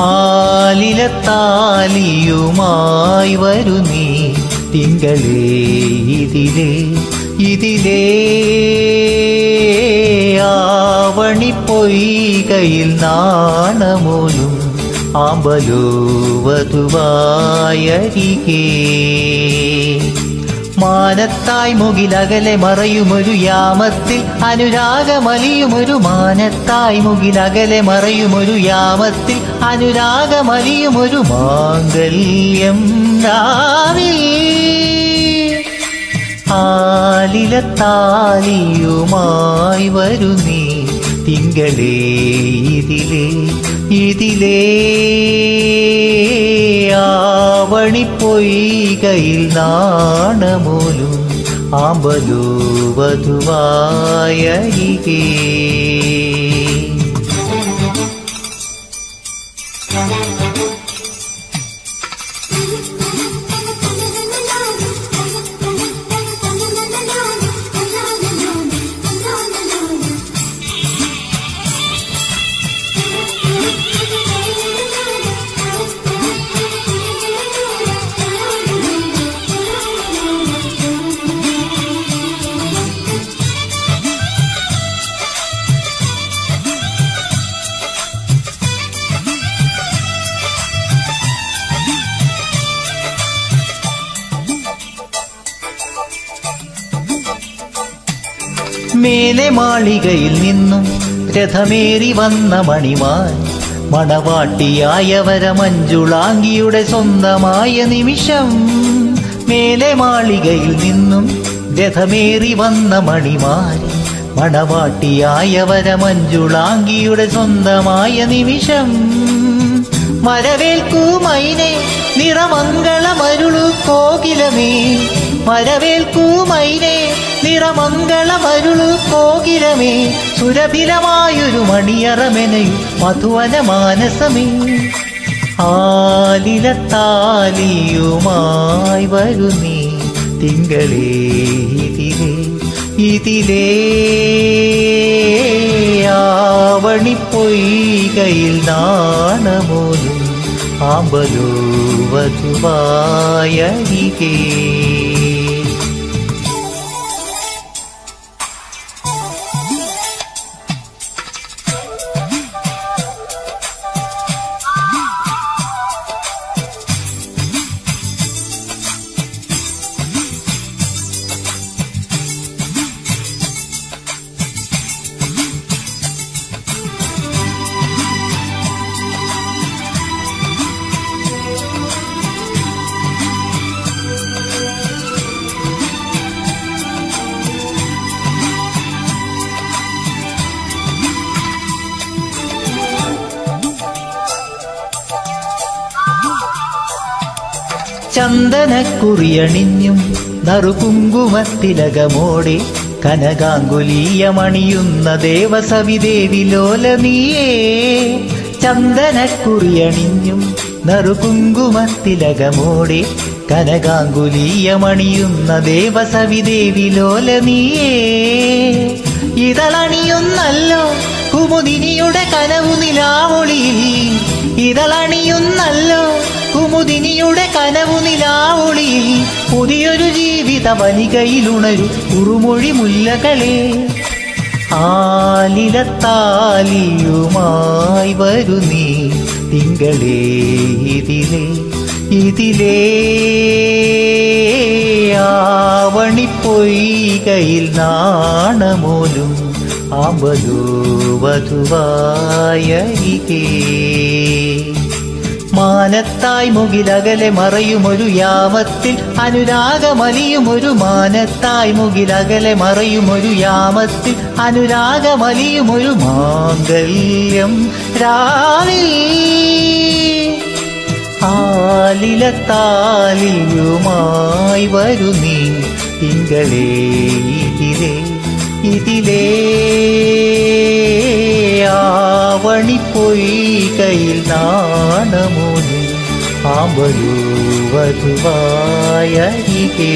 ആലിലത്താലിയുമായി താലിയുമായി നീ. തിങ്കളേ ഇതിലേ ഇതിലേ. ആവണി പൊയ്കയിൽ നാണമോലും ആമ്പലോ വധുവായരികേ. മാനത്തായി മുകിലകലെ മറയുമൊരു യാമത്തിൽ അനുരാഗമലിയുമൊരു മാനത്തായി മുകിലകലെ മറയുമൊരു യാമത്തിൽ അനുരാഗമലിയുമൊരു മാംഗല്യം രാവി ആലിലത്താലിയുമായി വരു നീ തിങ്കളേ ഇതിലേ. ഇതിലേ ആവണി പൊയ്കയിൽ നാണമോലും ആമ്പലോ വധുവായരികേ മേലെ മാളികയിൽ നിന്നും രഥമേറി വന്ന മണിമാൻ മണവാട്ടിയായവര മഞ്ജുളാങ്കിയുടെ സ്വന്തമായ നിമിഷം മേലെ മാളികയിൽ നിന്നും രഥമേറി വന്ന മണിമാൻ മണവാട്ടിയായവര മഞ്ജുളാങ്കിയുടെ സ്വന്തമായ നിമിഷം വരവേൽക്കൂ മൈനെ നിറമംഗളമരുളു കോകിലമേ വരവേൽക്കൂ മൈനെ നിറമംഗളമരുളു പോകിരമേ സുരഭിലമായൊരു മണിയറമെനയു മധുവന മാനസമേ. ആലിലത്താലിയുമായി വരു നീ തിങ്കളേ ഇതിലേ ഇതിലേ. ആവണി പൊയ്കയിൽ നാണമോലും ആമ്പലോ വധുവായരികേ. ചന്ദനക്കുറിയണിഞ്ഞും നറുകുങ്കുമത്തിലകമോടെ കനകാങ്കുലീയമണിയുന്ന ദേവസവിദേവി ലോല നീയേ ചന്ദനക്കുറിയണിഞ്ഞും നറുകുങ്കുമത്തിലകമോടെ കനകാങ്കുലീയമണിയുന്ന ദേവസവിദേവി ലോല നീയേ ഇതളണിയുന്നല്ലോ കുമുദിനിയുടെ കനവു നിലാവൊളിയിൽ ഇതളണിയുന്നല്ലോ കുമുദിനിയുടെ കനവു നിലാവൊളിയിൽ പുതിയൊരു ജീവിത വനികയിലുണരു കുറുമൊഴി മുല്ലകളെ. ആലിലത്താലിയുമായി വരുന്നേ തിങ്കളേ ഇതിലേ ഇതിലേ. ആവണി പൊയ്കയിൽ നാണമോലും ആമ്പലോ വധുവായരികേ. മാനത്തായി മുകിലകലെ മറയുമൊരു യാമത്തിൽ അനുരാഗമലിയുമൊരു മാനത്തായി മുകിലകലെ മറയുമൊരു യാമത്തിൽ അനുരാഗമലിയുമൊരു മാംഗല്യം രാവി ആലിലത്താലിയുമായി വരുന്നീ തിങ്കളേ ഇതിലേ ഇതിലേ. ആവണി പൊയ്കയിൽ आमलूवध्वाय हि